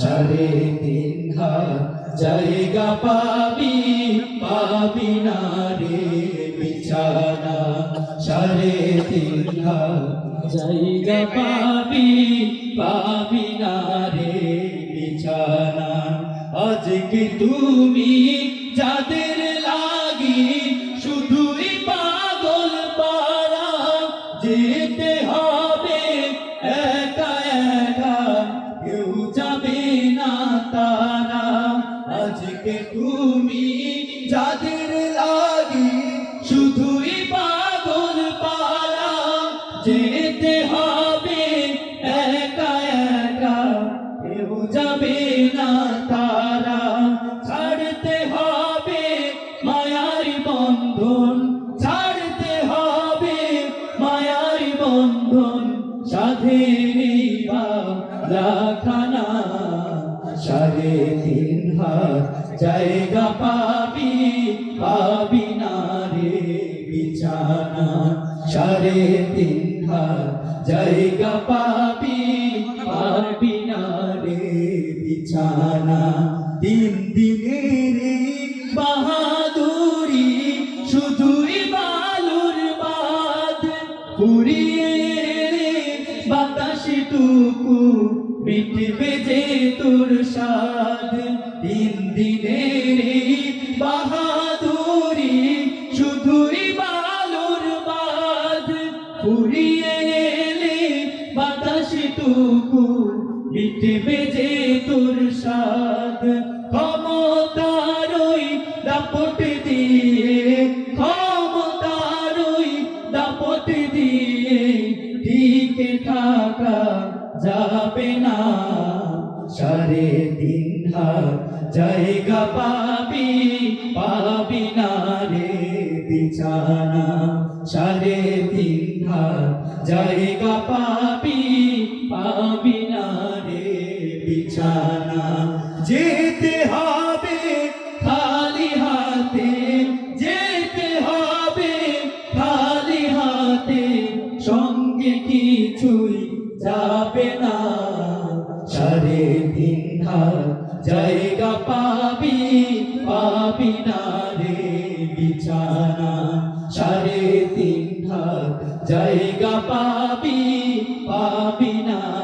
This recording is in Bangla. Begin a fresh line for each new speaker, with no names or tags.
সাড়ে তিন হাত জায়গা পাবি পাবি না রে বিছানা। সাড়ে তিন হাত জায়গা পাবি পাবি না রে বিছানা। আজকে তুমি যাদের লাগি, শুধুই পাগল পারা যেতে হবে একা একা, কেউ যাবে আজকে তুমি যাদের লাগি শুধুই পাগল পারা যেতে হবে একা একা, কেউ যাবে না তারা। ছাড়তে হবে মায়ার বন্ধন, ছাড়তে হবে মায়ার বন্ধন। সাধের রাখানা সাড়ে তিন হাত জায়গা পাবি পাবি না রে বিছানা। সাড়ে তিন হাত, জায়গা পাবি পাবি না রে বিছানা। তিন বাতাসে টুকু মিটবে যে তোর সাদ তিন দিনের বাহাদুরি, শুধুই বালুর বাদ। পুরিয়ে এলে বাতাসে টুকু মিটবে যে থাকা যাবে না। জায়গা পাবি পাবি না রে বিছানা। সাড়ে তিন জায়গা পাবি পাবি না রে বিছানা। যেতে হবে তিন হাত জায়গা পাবি পাবি না রে বিছানা। সারে তিন জায়গা পাবি পাবি না